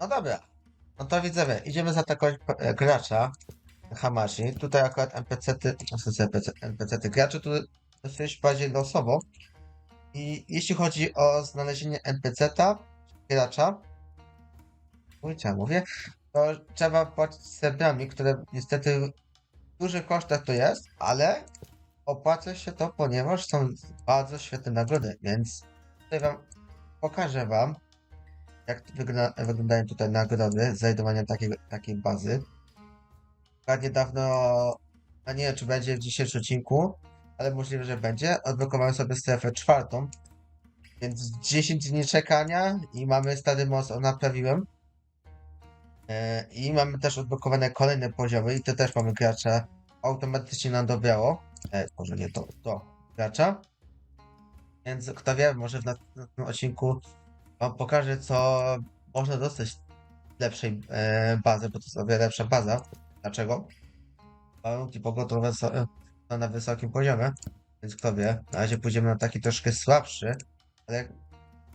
No dobra. No to widzowie, idziemy zaatakować e, gracza Hamashi. Tutaj akurat NPC-ty, NPC, NPC-ty gracze tu dosyć bardziej losowo. I jeśli chodzi o znalezienie NPC-ta, gracza, Ujcia, ja mówię, to trzeba płacić srebrami, które niestety w dużych kosztach to jest, ale opłaca się to, ponieważ są bardzo świetne nagrody, więc tutaj wam pokażę wam, jak wygląda, wyglądają tutaj nagrody znajdowania takiej, takiej bazy. Niedawno, a nie wiem czy będzie w dzisiejszym odcinku, ale możliwe, że będzie, odblokowałem sobie strefę czwartą, więc 10 dni czekania i mamy stary most, o, naprawiłem. E, I mamy też odblokowane kolejne poziomy i to też mamy gracza automatycznie nam dobrało. E, może nie to, to gracza. Więc kto wie, może w następnym odcinku wam pokażę, co można dostać lepszej e, bazy, bo to jest o wiele lepsza baza. Dlaczego? Warunki pogotowe są są na wysokim poziomie, więc kto wie. Na razie pójdziemy na taki troszkę słabszy, ale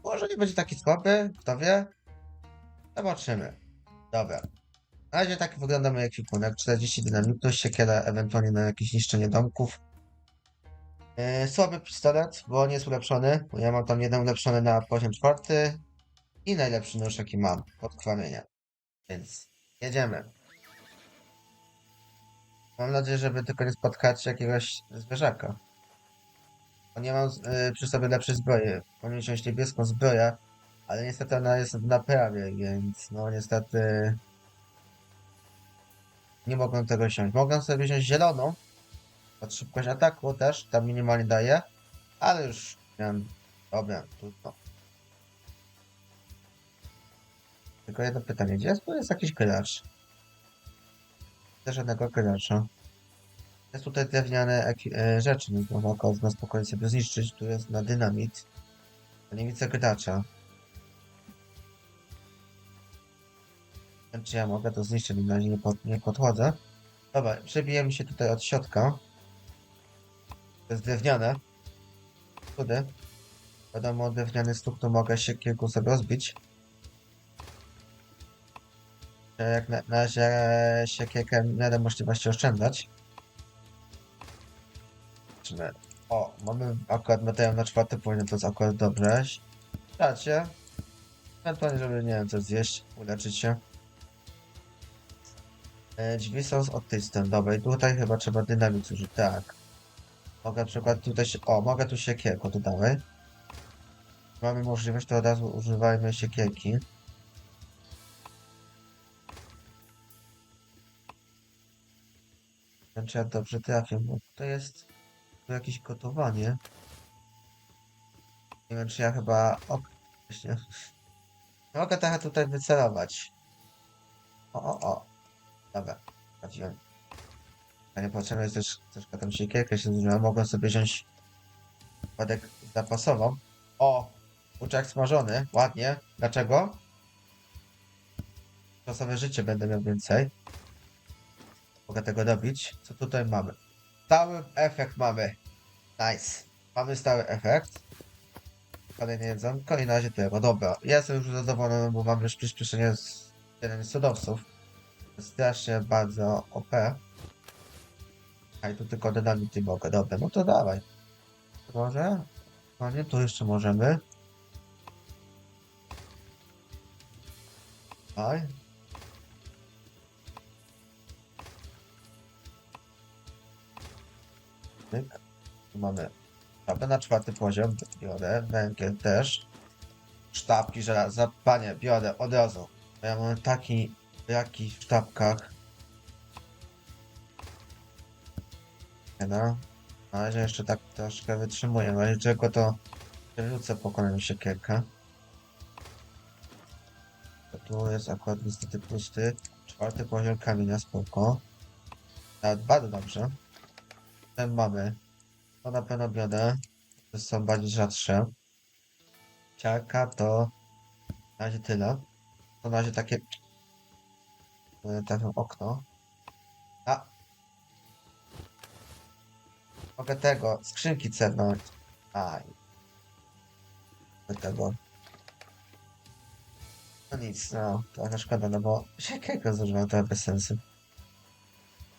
może nie będzie taki słaby, kto wie. Zobaczymy. Dobra. Na razie tak wygląda mój ekwipunek. 40 dynamitu, siekiera ewentualnie na jakieś niszczenie domków. Yy, słaby pistolet, bo nie jest ulepszony. Bo ja mam tam jeden ulepszony na poziom czwarty. I najlepszy nóż jaki mam, pod krwawienie. Więc jedziemy. Mam nadzieję, żeby tylko nie spotkać jakiegoś zwierzaka. Bo nie mam yy, przy sobie lepszej zbroi. Powinien wziąć niebieską zbroję, ale niestety ona jest w naprawie, więc no niestety nie mogłem tego wziąć. Mogłem sobie wziąć zieloną, pod szybkość ataku też, tam minimalnie daje, ale już miałem, dobra, trudno. Tylko jedno pytanie, gdzie jest, tu jest jakiś gracz? Też żadnego gracza. Jest tutaj drewniane e, rzeczy, więc można na spokojnie sobie zniszczyć. Tu jest na dynamit. Nie widzę gracza. Nie wiem, czy ja mogę to zniszczyć, na razie nie, nie podchodzę. Dobra, przebijemy się tutaj od środka. To jest drewniane. Cudy. Wiadomo, drewniany stóp to mogę się kilku sobie rozbić. Jak na, na razie siekierkę miarę możliwości oszczędzać. O, mamy akurat materiał na czwarty poziom, to jest akurat dobre. Dacie. Ewentualnie, żeby, nie wiem, coś zjeść, uleczyć się. E, drzwi są z- od tej strony, dobra, i tutaj chyba trzeba dynamit użyć, tak. Mogę na przykład tutaj się, o, mogę tu siekierką dodać. Mamy możliwość, to od razu używajmy siekierki. Wiem, czy ja dobrze trafię, bo to jest tu jakieś gotowanie. Nie wiem, czy ja chyba... O, właśnie. Mogę trochę tutaj wycelować. O, o, o. Dobra, trafiłem. A nie potrzebna jest też troszkę tam siekierkę się zużyła. Mogłem sobie wziąć wypadek zapasową. O! Kurczak smażony, ładnie. Dlaczego? Czasowe życie będę miał więcej. Mogę tego dobić. Co tutaj mamy? Stały efekt mamy. Nice. Mamy stały efekt. Kolejne jedzonko i na razie tego. Dobra. Ja jestem już zadowolony, bo mam już przyspieszenie z jeden cudowców. Strasznie bardzo OP. I tu tylko dynamity mogę. Dobra, no to dawaj. Może? No nie, tu jeszcze możemy. Tyk. Tu mamy sztabę na czwarty poziom, biorę, węgiel też. Sztabki żelaza, panie, biorę od razu. Ja mam taki, jaki w sztabkach. No. Na razie jeszcze tak troszkę wytrzymuję, w razie czego to przerzucę po kolejną siekierkę. To tu jest akurat niestety pusty. Czwarty poziom kamienia, spoko. Nawet bardzo dobrze. Ten mamy. To na pewno biorę. To są bardziej rzadsze. Ciarka to na razie tyle. To na razie takie trafią okno. Mogę tego, skrzynki cernąć. Aj. Mogę tego. No nic, no, trochę szkoda, no bo siekierkę zużyłem, to bez sensu.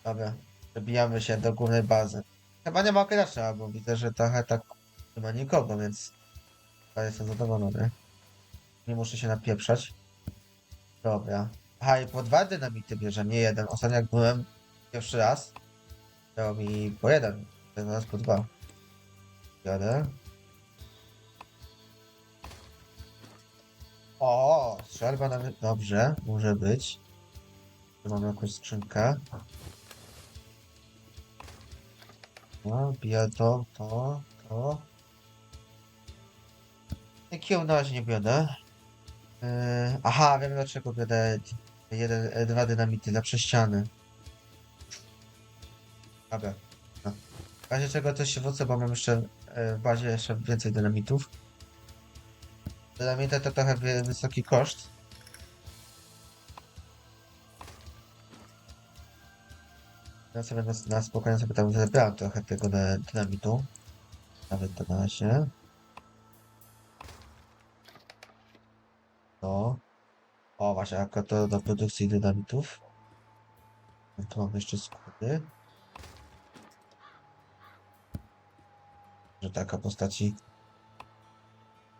Dobra, przebijamy się do głównej bazy. Chyba nie ma gracza, bo widzę, że trochę tak nie ma nikogo, więc ja jestem zadowolony. Nie muszę się napieprzać. Dobra. Aha, i po dwa dynamity bierze, nie jeden. Ostatnio jak byłem pierwszy raz, dał mi po jeden, teraz po dwa. Biorę. O, strzelba na... Dobrze, może być. Tu mamy jakąś skrzynkę. No, biję to, to, to. Jakiego na razie nie biorę. Yy, aha, wiem dlaczego biorę jeden, dwa dynamity dla ściany. Dobra. No. W razie czego też się wrócę, bo mam jeszcze e, w bazie jeszcze więcej dynamitów. Dynamity to trochę wy- wysoki koszt. Ja sobie na, na spokojnie sobie tam zebrałem trochę tego dy- dynamitu. Nawet to na razie. To. O, właśnie, akurat to do produkcji dynamitów. No Tu mamy jeszcze składy. Że taka postaci.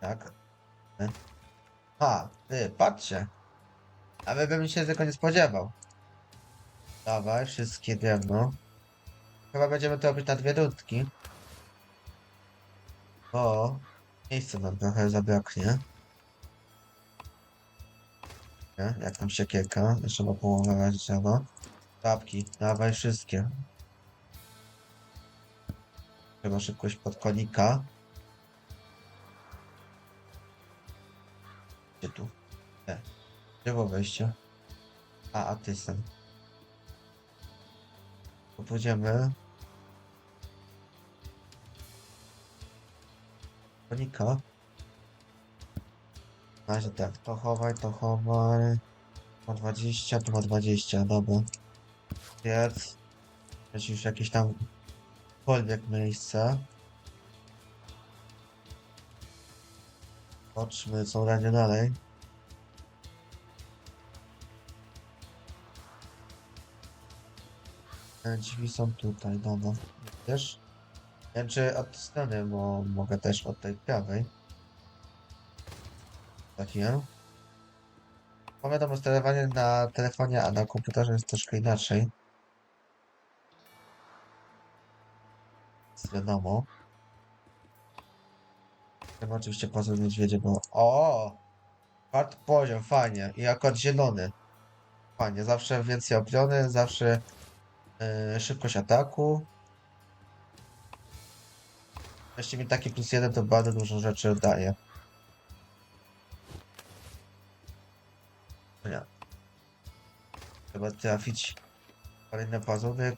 Tak. E. A, ty, patrzcie. Aby bym się tego nie spodziewał. Dawaj, wszystkie drewno. Chyba będziemy to robić na dwie rundki. O, miejsca nam trochę zabraknie. Nie? Jak tam siekierka, jeszcze ma połowę drzewa. Babki, dawaj wszystkie. Trzeba szybkość pod konika. Gdzie tu? Nie. Gdzie było wejście? A, a ty sam. To pójdziemy. Konika. Na razie tak, to chowaj, to chowaj. Ma 20, tu ma 20, dobra. Jest. Jest już jakieś tam kolwiek miejsce. Patrzmy, co będzie dalej. E, Drzwi są tutaj, dobra. Wiesz? Nie wiem, czy od strony, bo mogę też od tej prawej. Tak ja. Bo wiadomo, sterowanie na telefonie, a na komputerze jest troszkę inaczej. Wiadomo. Chcemy oczywiście pozór niedźwiedzie, bo... O! Czwarty poziom, fajnie. I akurat zielony. Fajnie, zawsze więcej obrony, zawsze yy, szybkość ataku. Jeśli mi taki plus jeden, to bardzo dużo rzeczy daje. Nie. Trzeba trafić kolejne pazury,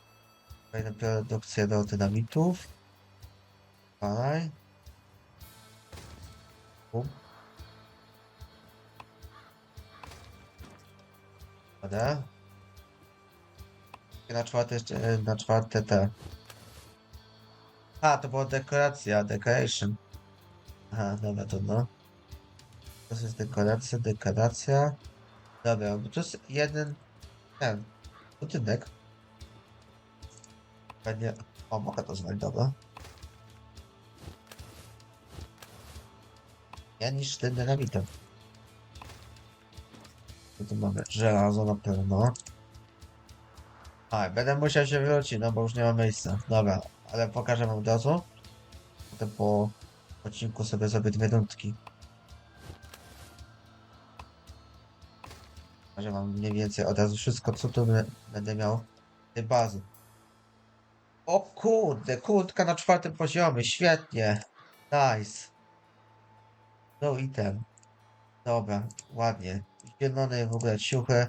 kolejne produkcje do dynamitów. Dalej. Bum. I Na czwarte, jeszcze- na czwarte te. A, to była dekoracja, decoration. Aha, dobra, to no. To jest dekoracja, dekoracja. Dobra, bo to jest jeden ten budynek. Pewnie. O, mogę to zwalić, dobra. Ja niż ten dynamitem. Co tu mamy? Żelazo na pewno. A, będę musiał się wrócić, no bo już nie ma miejsca. Dobra, ale pokażę wam od razu. Potem po odcinku sobie zrobię dwie rundki. Pokażę wam mniej więcej od razu wszystko, co tu bę- będę miał tej bazy. O kurde, kurtka na czwartym poziomie, świetnie. Nice. No item. Dobra, ładnie. Zielone w ogóle ciuchy.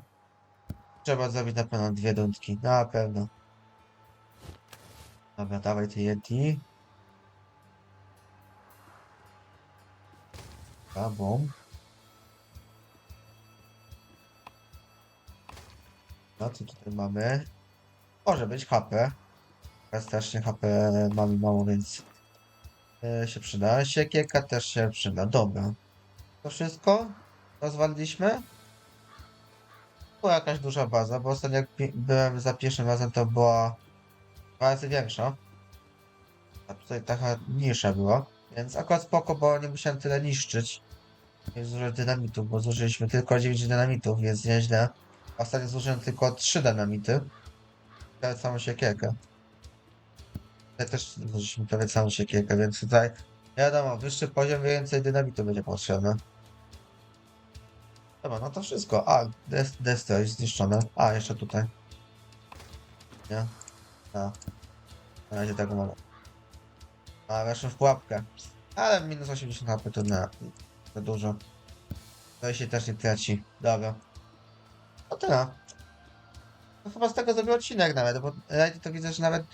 Trzeba zrobić na pewno dwie rundki, na pewno. Dobra, dawaj TNT. Bum. No co tutaj mamy? Może być HP. Ja strasznie HP mamy mało, więc e, się przyda. Siekierka też się przyda. Dobra. To wszystko? Rozwaliliśmy? była jakaś duża baza, bo ostatnio jak byłem za pierwszym razem, to była dwa razy większa. A tutaj taka mniejsza była. Więc akurat spoko, bo nie musiałem tyle niszczyć. Nie zużyć dynamitu, bo zużyliśmy tylko 9 dynamitów, więc nieźle. Ostatnio zużyłem tylko 3 dynamity. Prawie całą siekierkę. Też zużyliśmy prawie całą siekierkę, więc tutaj wiadomo, wyższy poziom, więcej dynamitu będzie potrzebne. Dobra, no to wszystko. A, des destroy zniszczone. A, jeszcze tutaj. Nie? A. Na razie tego mamy. A, weszłem w pułapkę. Ale minus 80 HP to na, za dużo. To się też nie traci. Dobra. No tyle. No chyba z tego zrobię odcinek nawet, bo rajdy to widzę, że nawet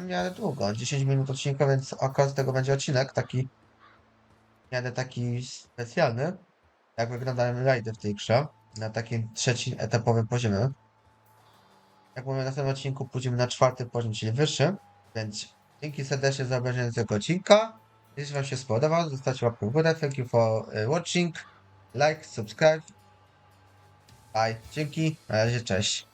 w miarę długo. 10 minut odcinka, więc akurat z tego będzie odcinek taki. miarę taki specjalny. Jak wyglądają rajdy w tej grze. Na takim trzecim etapowym poziomie. Jak mówię, w następnym odcinku pójdziemy na czwarty poziom, czyli wyższy. Więc dzięki serdecznie za obejrzenie tego odcinka. Jeśli Wam się spodobał, zostawcie łapkę w górę. Thank you for e, watching. Like, subscribe. Bye. Dzięki. Na razie, cześć.